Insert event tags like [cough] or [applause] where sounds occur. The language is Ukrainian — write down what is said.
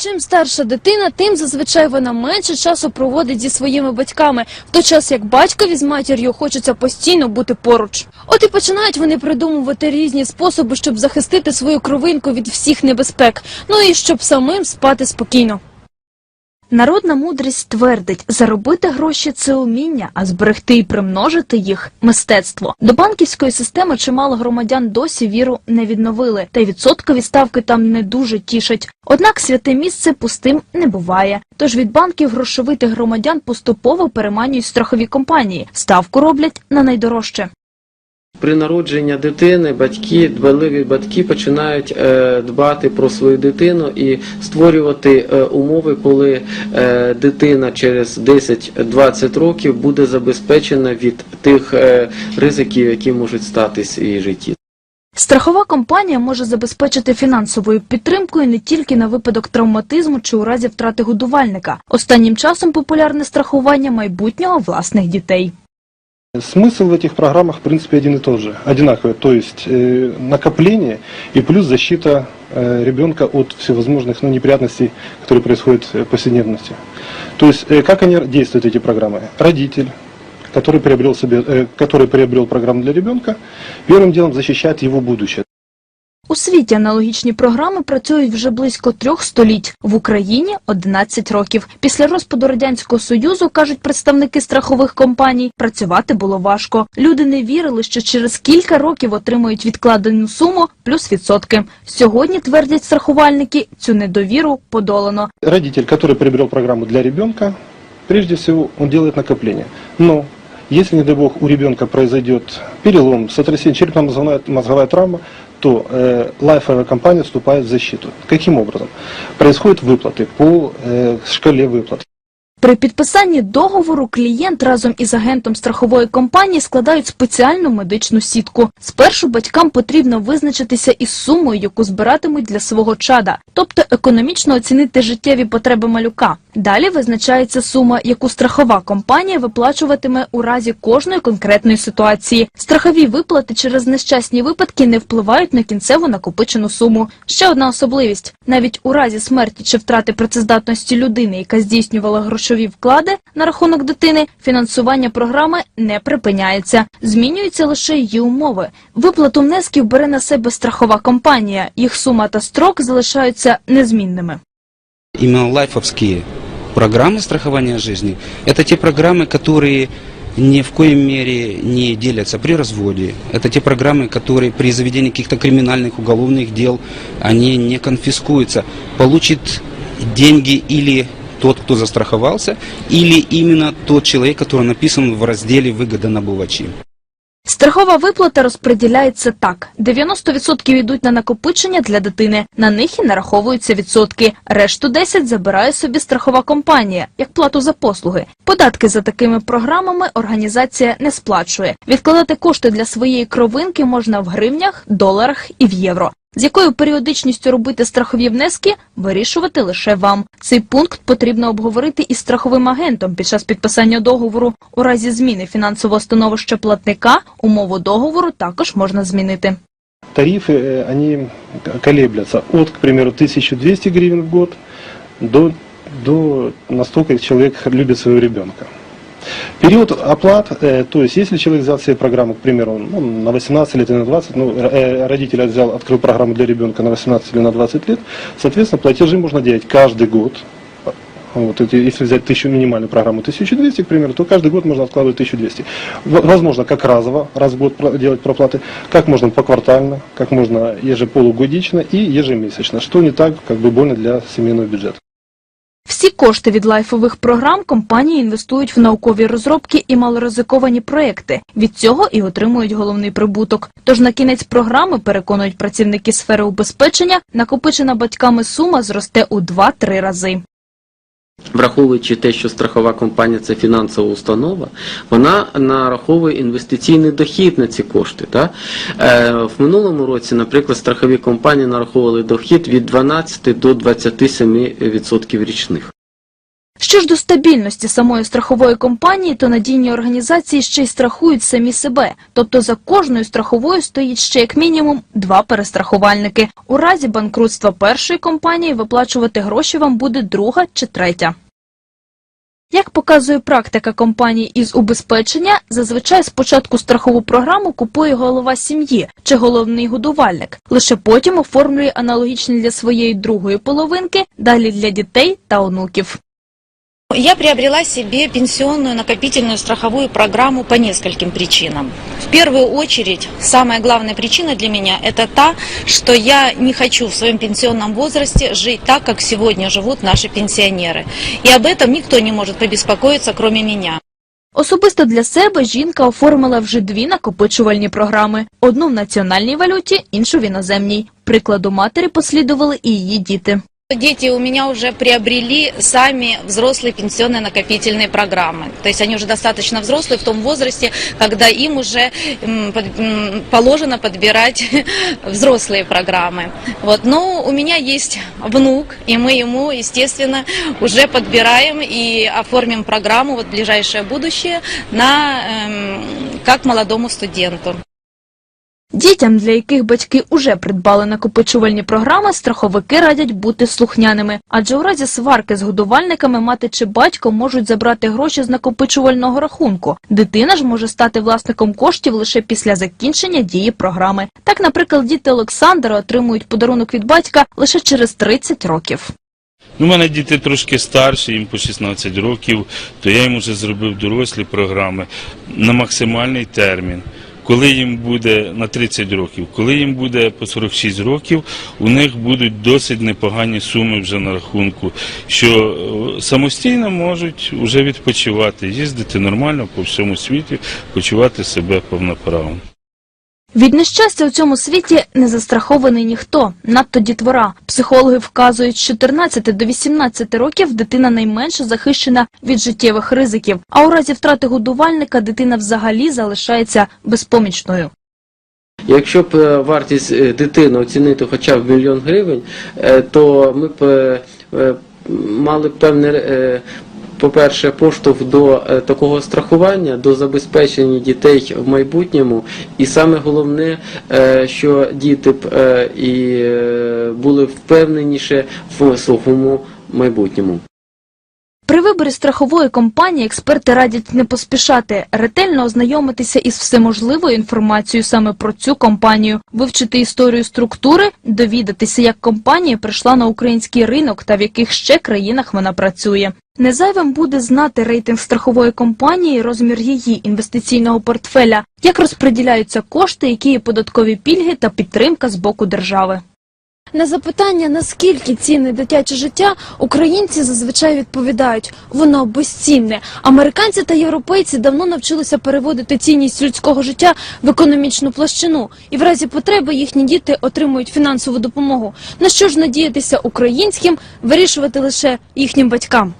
Чим старша дитина, тим зазвичай вона менше часу проводить зі своїми батьками, в той час як батькові з матір'ю хочеться постійно бути поруч. От і починають вони придумувати різні способи, щоб захистити свою кровинку від всіх небезпек, ну і щоб самим спати спокійно. Народна мудрість твердить, заробити гроші це уміння, а зберегти і примножити їх мистецтво. До банківської системи чимало громадян досі віру не відновили, та й відсоткові ставки там не дуже тішать. Однак святе місце пустим не буває. Тож від банків грошовитих громадян поступово переманюють страхові компанії. Ставку роблять на найдорожче. При народженні дитини батьки, дбайливі батьки починають е, дбати про свою дитину і створювати е, умови, коли е, дитина через 10-20 років буде забезпечена від тих ризиків, які можуть статись в її житті. Страхова компанія може забезпечити фінансовою підтримкою не тільки на випадок травматизму чи у разі втрати годувальника. Останнім часом популярне страхування майбутнього власних дітей. Смысл в этих программах, в принципе, один и тот же, одинаковый, то есть э, накопление и плюс защита э, ребенка от всевозможных ну, неприятностей, которые происходят в повседневности. То есть, э, как они действуют, эти программы? Родитель, который приобрел, себе, э, который приобрел программу для ребенка, первым делом защищает его будущее. У світі аналогічні програми працюють вже близько трьох століть. В Україні 11 років. Після розпаду радянського союзу кажуть представники страхових компаній, працювати було важко. Люди не вірили, що через кілька років отримують відкладену суму плюс відсотки. Сьогодні твердять страхувальники, цю недовіру подолано. Родитель, который приобрел программу для ребенка, прежде всего он делает накопление. Но если, не дай бог, у ребенка произойдет перелом, сотрясение, черепно-мозговая мозговая травма, то э, лайфовая компания вступает в защиту. Каким образом? Происходят выплаты по э, шкале выплат. При підписанні договору клієнт разом із агентом страхової компанії складають спеціальну медичну сітку. Спершу батькам потрібно визначитися із сумою, яку збиратимуть для свого чада, тобто економічно оцінити життєві потреби малюка. Далі визначається сума, яку страхова компанія виплачуватиме у разі кожної конкретної ситуації. Страхові виплати через нещасні випадки не впливають на кінцеву накопичену суму. Ще одна особливість: навіть у разі смерті чи втрати працездатності людини, яка здійснювала грошові вклади на рахунок дитини, фінансування програми не припиняється. Змінюються лише її умови. Виплату внесків бере на себе страхова компанія. Їх сума та строк залишаються незмінними. Именно лайфовские программы страхования жизни – это те программы, которые ни в коей мере не делятся при разводе. Это те программы, которые при заведении каких-то криминальных, уголовных дел, они не конфискуются. Получит деньги или тот, кто застраховался, или именно тот человек, который написан в разделе «Выгодонабувачи». Страхова виплата розподіляється так: 90% йдуть на накопичення для дитини, на них і нараховуються відсотки. Решту 10 забирає собі страхова компанія, як плату за послуги. Податки за такими програмами організація не сплачує. Відкладати кошти для своєї кровинки можна в гривнях, доларах і в євро. З якою періодичністю робити страхові внески, вирішувати лише вам. Цей пункт потрібно обговорити із страховим агентом під час підписання договору. У разі зміни фінансового становища платника умову договору також можна змінити. Тарифы, э, они колеблятся от, к примеру, 1200 гривен в год до, до настолько человек любит своего ребенка. Период оплат, э, то есть если человек взял себе программу, к примеру, ну, на 18 лет или на 20, ну, э, родитель взял, открыл программу для ребенка на 18 или на 20 лет, соответственно, платежи можно делать каждый год. Вот, если взять тысячу, минимальную программу 1200, к примеру, то каждый год можно откладывать 1200. В- Возможно, как разово, раз в год делать проплаты, как можно поквартально, как можно ежеполугодично и ежемесячно, что не так как бы больно для семейного бюджета. Всі кошти від лайфових програм компанії інвестують в наукові розробки і малоризиковані проекти. Від цього і отримують головний прибуток. Тож на кінець програми, переконують працівники сфери убезпечення, накопичена батьками сума зросте у 2-3 рази. Враховуючи те, що страхова компанія це фінансова установа, вона нараховує інвестиційний дохід на ці кошти. Так? Е, в минулому році, наприклад, страхові компанії нараховували дохід від 12 до 27% річних. Що ж до стабільності самої страхової компанії, то надійні організації ще й страхують самі себе. Тобто за кожною страховою стоїть ще як мінімум два перестрахувальники. У разі банкрутства першої компанії виплачувати гроші вам буде друга чи третя. Як показує практика компаній із убезпечення, зазвичай спочатку страхову програму купує голова сім'ї чи головний годувальник. Лише потім оформлює аналогічні для своєї другої половинки, далі для дітей та онуків. Я приобрела себе пенсионную накопительную страховую программу по нескольким причинам. В первую очередь, самая главная причина для меня – это та, что я не хочу в своем пенсионном возрасте жить так, как сегодня живут наши пенсионеры. И об этом никто не может побеспокоиться, кроме меня. Особисто для себе жінка оформила вже дві накопичувальні програми: одну в національній валюті, іншу в іноземній. Прикладу матері послідували і її діти. Дети у меня уже приобрели сами взрослые пенсионные накопительные программы. То есть они уже достаточно взрослые в том возрасте, когда им уже положено подбирать [laughs] взрослые программы. Вот. Но у меня есть внук, и мы ему, естественно, уже подбираем и оформим программу вот ближайшее будущее на, эм, как молодому студенту. Дітям, для яких батьки уже придбали накопичувальні програми, страховики радять бути слухняними. Адже у разі сварки з годувальниками мати чи батько можуть забрати гроші з накопичувального рахунку. Дитина ж може стати власником коштів лише після закінчення дії програми. Так, наприклад, діти Олександра отримують подарунок від батька лише через 30 років. Ну, у мене діти трошки старші, їм по 16 років, то я їм вже зробив дорослі програми на максимальний термін. Коли їм буде на 30 років, коли їм буде по 46 років, у них будуть досить непогані суми вже на рахунку, що е, самостійно можуть вже відпочивати, їздити нормально по всьому світі, почувати себе повноправно. Від нещастя у цьому світі не застрахований ніхто, надто дітвора. Психологи вказують, з 14 до 18 років дитина найменше захищена від життєвих ризиків, а у разі втрати годувальника дитина взагалі залишається безпомічною. Якщо б е, вартість е, дитини оцінити хоча б мільйон гривень, е, то ми б мали б певне, по-перше, поштовх до е, такого страхування, до забезпечення дітей в майбутньому, і саме головне, е, що діти б е, і були впевненіше в своєму майбутньому. Виборі страхової компанії експерти радять не поспішати, ретельно ознайомитися із всеможливою інформацією саме про цю компанію, вивчити історію структури, довідатися, як компанія прийшла на український ринок та в яких ще країнах вона працює. Незайвим буде знати рейтинг страхової компанії, розмір її інвестиційного портфеля, як розподіляються кошти, які є податкові пільги та підтримка з боку держави. На запитання, наскільки цінне дитяче життя, українці зазвичай відповідають – воно безцінне. Американці та європейці давно навчилися переводити цінність людського життя в економічну площину, і в разі потреби їхні діти отримують фінансову допомогу. На що ж надіятися українським, вирішувати лише їхнім батькам.